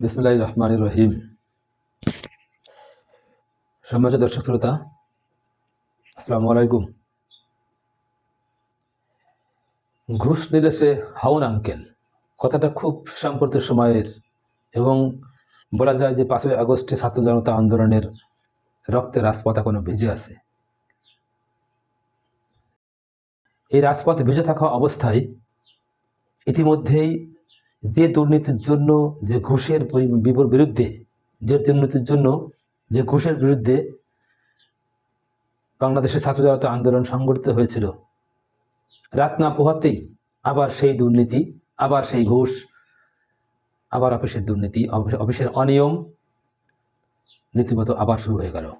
বিসমুল্লাহ রহমান রহিম। সম্মানিত দর্শক শ্রোতা, আসসালামু আলাইকুম। ঘুষ নিলে সে হাউন আঙ্কেল। কথাটা খুব সাম্প্রতিক সময়ের এবং বলা যায় যে পাঁচই আগস্টে ছাত্র জনতা আন্দোলনের রক্তে রাজপথ এখনও ভিজে আছে। এই রাজপথ ভিজে থাকা অবস্থায় ইতিমধ্যেই যে দুর্নীতির জন্য, যে ঘুষের বিরুদ্ধে, যে দুর্নীতির জন্য, যে ঘুষের বিরুদ্ধে বাংলাদেশের ছাত্র জনতা আন্দোলন সংগঠিত হয়েছিল। রাত না পোহাতেই আবার সেই দুর্নীতি, আবার সেই ঘুষ, আবার অফিসের দুর্নীতি, অফিস- অফিসের অনিয়ম নীতিমতো আবার শুরু হয়ে গেল।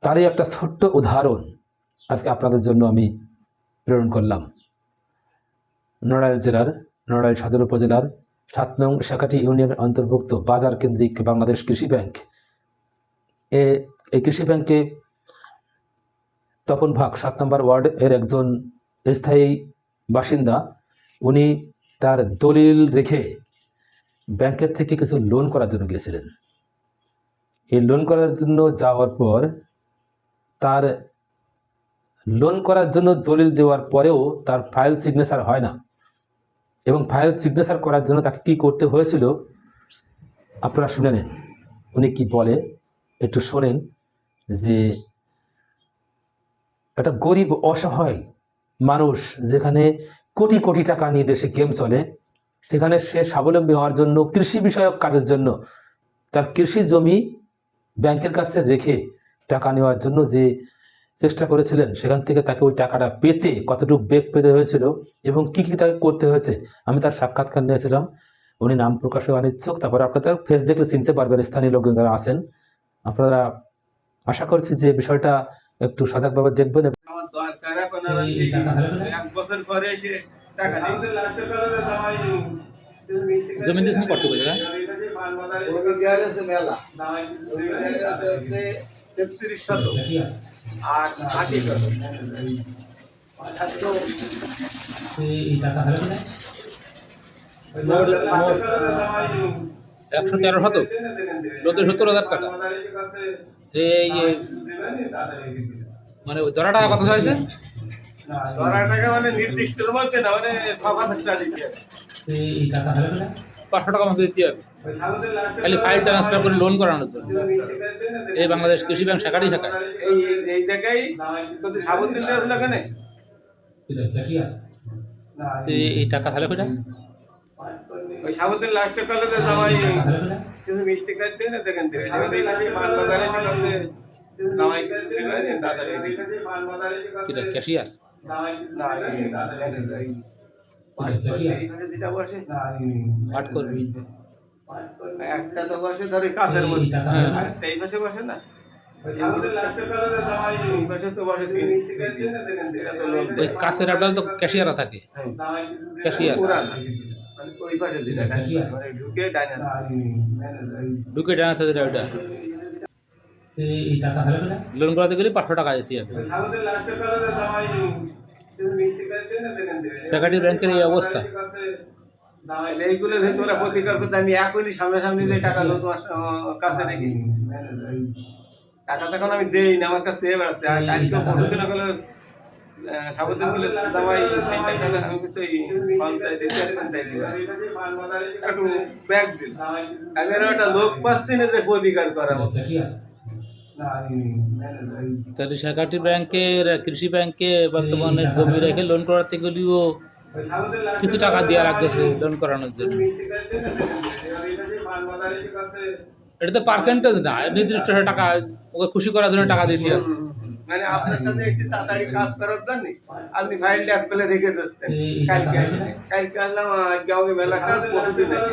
তারই একটা ছোট্ট উদাহরণ আজকে আপনাদের জন্য আমি প্রেরণ করলাম। নড়াইল জেলার নড়াইল সদর উপজেলার সাত নং শাখাটি ইউনিয়নের অন্তর্ভুক্ত বাজার কেন্দ্রিক বাংলাদেশ কৃষি ব্যাংক। এ, এই কৃষি ব্যাংকে তপন ভাগ সাত নম্বর ওয়ার্ড এর একজন স্থায়ী বাসিন্দা, উনি তার দলিল রেখে ব্যাংকের থেকে কিছু লোন করার জন্য গিয়েছিলেন। এই লোন করার জন্য যাওয়ার পর তার, লোন করার জন্য দলিল দেওয়ার পরেও তার ফাইল সিগনেচার হয় না। এবং ফাইল সিগনেচার করার জন্য তাকে কি করতে হয়েছিল, আপনারা শুনে নেন। উনি কি বলে? একটু শোনেন যে একটা গরিব, অসহায় মানুষ যেখানে কোটি কোটি টাকা নিয়ে দেশে গেম চলে, সেখানে সে স্বাবলম্বী হওয়ার জন্য, কৃষি বিষয়ক কাজের জন্য তার কৃষি জমি ব্যাংকের কাছে রেখে টাকা নেওয়ার জন্য যে চেষ্টা করেছিলেন সেখান থেকে তাকে ওই টাকাটা পেতে কতটুকু বেগ পেতে হয়েছিল এবং কি কি তাকে করতে হয়েছে আমি তার সাক্ষাৎকার নিয়েছিলাম। উনি নাম প্রকাশে অনিচ্ছুক তারপরে আপনারা তার ফেস দেখলে চিনতে পারবেন স্থানীয় লোকজন যারা আছেন। আপনারা আশা করছি যে বিষয়টা একটু সজাগভাবে দেখবেন জমি দিয়েছেন তেত্রিশ শতক। আর আশি একশো এই টাকা হারাবে না একশো তেরো শতক নতুন সত্তর হাজার টাকা। মানে ধরা টাকা কত হয়েছে? টাকা মানে নির্দিষ্ট না মানে সব হাজার টাকা এই টাকা হারাবে না পাঁচশো টাকা আমাকে দিতে হবে। খালি ফাইল ট্রান্সফার করে লোন করানোর জন্য। এই বাংলাদেশ কৃষি ব্যাংক শাখারই শাখা এই জায়গায় এই এই টাকা তাহলে কইটা ওই মিষ্টি খাইতে না দেখেন মাল বাজারে তাড়াতাড়ি। ক্যাশিয়ার না এই দাদা এই এইখানে যেটা বসে পাঠ করবি একটা তো বসে ধরে কাছের মধ্যে। হ্যাঁ। আরেকটা এই পাশে বসে না? তো বসে তো লোক ওই কাছের আবডাল তো ক্যাশিয়াররা থাকে। ক্যাশিয়ার মানে ওই পাশে যেটা মানে ঢুকে ডানা থাকে না লোন করাতে গেলে পাঁচশো টাকা দিতে হবে। শাখাটি ব্যাংকের এই অবস্থা। প্রতিকার করতে আমি এখনই যে টাকা দেবো তোমার কাছে রেখে। টাকা তখন আমি দেই না আমার কাছে আর কালকে পরশু দিন সাবধান বলে জামাই সেই টাকা আমি কিছু এই পঞ্চায়েত দিতে পঞ্চায়েত দিবা একটু ব্যাগ দিল আমি একটা লোক পাচ্ছি না যে প্রতিকার করা তাহলে শাখাটি ব্যাংকের কৃষি ব্যাংকে বর্তমানে জমি রেখে লোন করাতে গেলেও কিছু টাকা দেওয়া লাগতেছে লোন করানোর জন্য। এটা তো পার্সেন্টেজ না নির্দিষ্ট টাকা ওকে খুশি করার জন্য টাকা দিতে আসছে মানে আপনার কাছে একটু তাড়াতাড়ি কাজ করার জন্য আপনি ফাইলটা এক করে রেখে দিচ্ছেন। কালকে আসলে কালকে আসলাম আজকে মেলা কাজ পরশু দিন আসি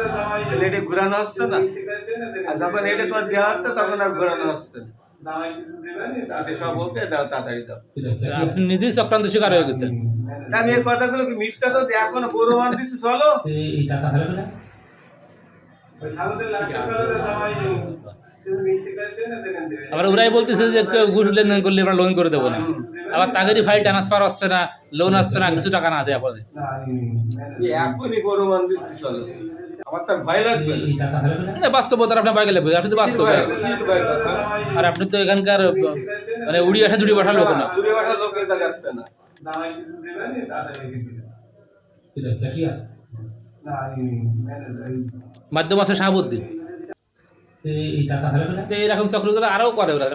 তাহলে এটা ঘুরানো হচ্ছে না? আর যখন এটা তো দেওয়া হচ্ছে তখন আর ঘুরানো হচ্ছে না। সব ওকে দাও তাড়াতাড়ি দাও আপনি নিজেই চক্রান্ত শিকার হয়ে গেছেন আমি এই কথাগুলো কি মিথ্যা তো এখনও প্রমাণ দিচ্ছি চলো আবার ওরাই বলতেছে যে ঘুষ লেনদেন করলে আমরা লোন করে দেবো না আবার তাদেরই ফাইল ট্রান্সফার হচ্ছে না লোন আসছে না কিছু টাকা না দেওয়া পড়ে এখনই প্রমাণ দিচ্ছি চলো আমার তার ভয় লাগবে না। না, বাস্তবতার আপনার লাগবে আপনি তো বাস্তব লাগবে? আর আপনি তো এখানকার মানে উড়ি আঠা জুড়ি বাঠা লোক না না মাধ্যম আছে শাহাবুদ্দিন তো এইরকম চক্রগুলো আরও করে ওরা।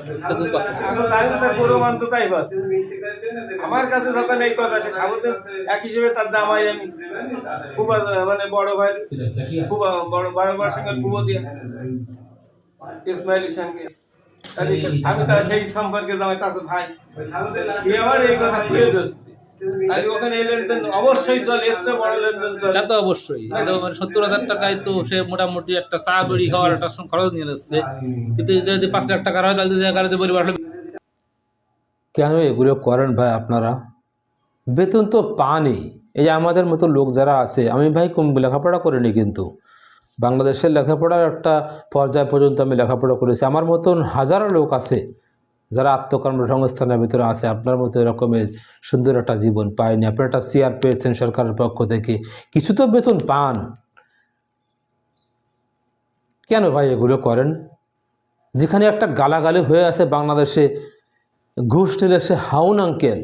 আমার কাছে যখন এই কথা সাবধান এক হিসেবে তার জামাই আমি খুব মানে বড় ভাই খুব বড় বড় বড় সঙ্গে খুব দিয়া। ইসমাইলের সঙ্গে। তাহলে আমি তো সেই সম্পর্কে আমার কাছে ভাই। আমার এই কথা খুঁজে দিচ্ছে তাহলে ওখানে এই লেনদেন অবশ্যই চলে এসছে বড় লেনদেন চলে। তা তো অবশ্যই। মানে সত্তর হাজার টাকায় তো সে মোটামুটি একটা চা বেড়ি খাওয়ার একটা খরচ নিয়ে নিচ্ছে কিন্তু যদি পাঁচ লাখ টাকা হয় তাহলে তো পরিবার কেন এগুলো করেন ভাই আপনারা? বেতন তো পানই। এই যে আমাদের মতো লোক যারা আছে আমি ভাই কম লেখাপড়া করিনি কিন্তু। বাংলাদেশের লেখাপড়ার একটা পর্যায় পর্যন্ত আমি লেখাপড়া করেছি। আমার মতন হাজারো লোক আছে। যারা আত্মকর্মসংস্থানের ভিতরে আছে, আপনার মতো এরকমের সুন্দর একটা জীবন পায়নি আপনার একটা চেয়ার পেয়েছেন সরকারের পক্ষ থেকে। কিছু তো বেতন পান। কেন ভাই এগুলো করেন? যেখানে একটা গালাগালি হয়ে আছে বাংলাদেশে, ঘুষ নিলে সে হাউন আঙ্কেল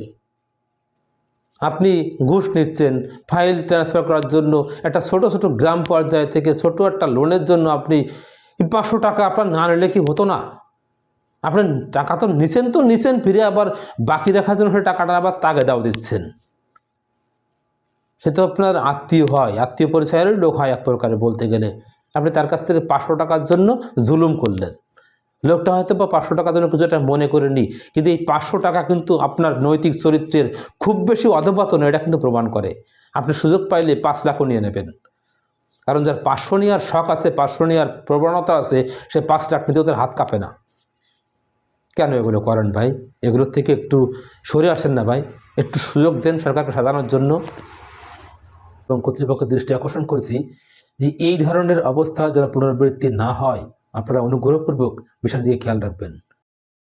আপনি ঘুষ নিচ্ছেন ফাইল ট্রান্সফার করার জন্য একটা ছোট ছোট গ্রাম পর্যায় থেকে ছোট একটা লোনের জন্য আপনি পাঁচশো টাকা আপনার না নিলে কি হতো না? আপনি টাকা তো নিছেন তো নিছেন, ফিরে আবার বাকি রাখার জন্য টাকাটা আবার তাকে দাও দিচ্ছেন। সে তো আপনার আত্মীয় হয়, আত্মীয় পরিচয়েরই লোক হয় এক প্রকারে বলতে গেলে। আপনি তার কাছ থেকে পাঁচশো টাকার জন্য জুলুম করলেন। লোকটা হয়তো বা পাঁচশো টাকার জন্য কিছু একটা মনে করেনি, কিন্তু এই পাঁচশো টাকা কিন্তু আপনার নৈতিক চরিত্রের খুব বেশি অধপতন, এটা কিন্তু প্রমাণ করে। আপনি সুযোগ পাইলে পাঁচ লাখও নিয়ে নেবেন। কারণ যার পাঁচশো নেওয়ার শখ আছে, পাঁচশো নেওয়ার প্রবণতা আছে, সে পাঁচ লাখ নিতে ওদের হাত কাঁপে না। কেন এগুলো করেন ভাই? এগুলোর থেকে একটু সরে আসেন না ভাই। একটু সুযোগ দেন সরকারকে সাজানোর জন্য। এবং কর্তৃপক্ষের দৃষ্টি আকর্ষণ করছি যে এই ধরনের অবস্থা যেন পুনরাবৃত্তি না হয়, আপনারা অনুগ্রহপূর্বক বিষয় দিয়ে খেয়াল রাখবেন।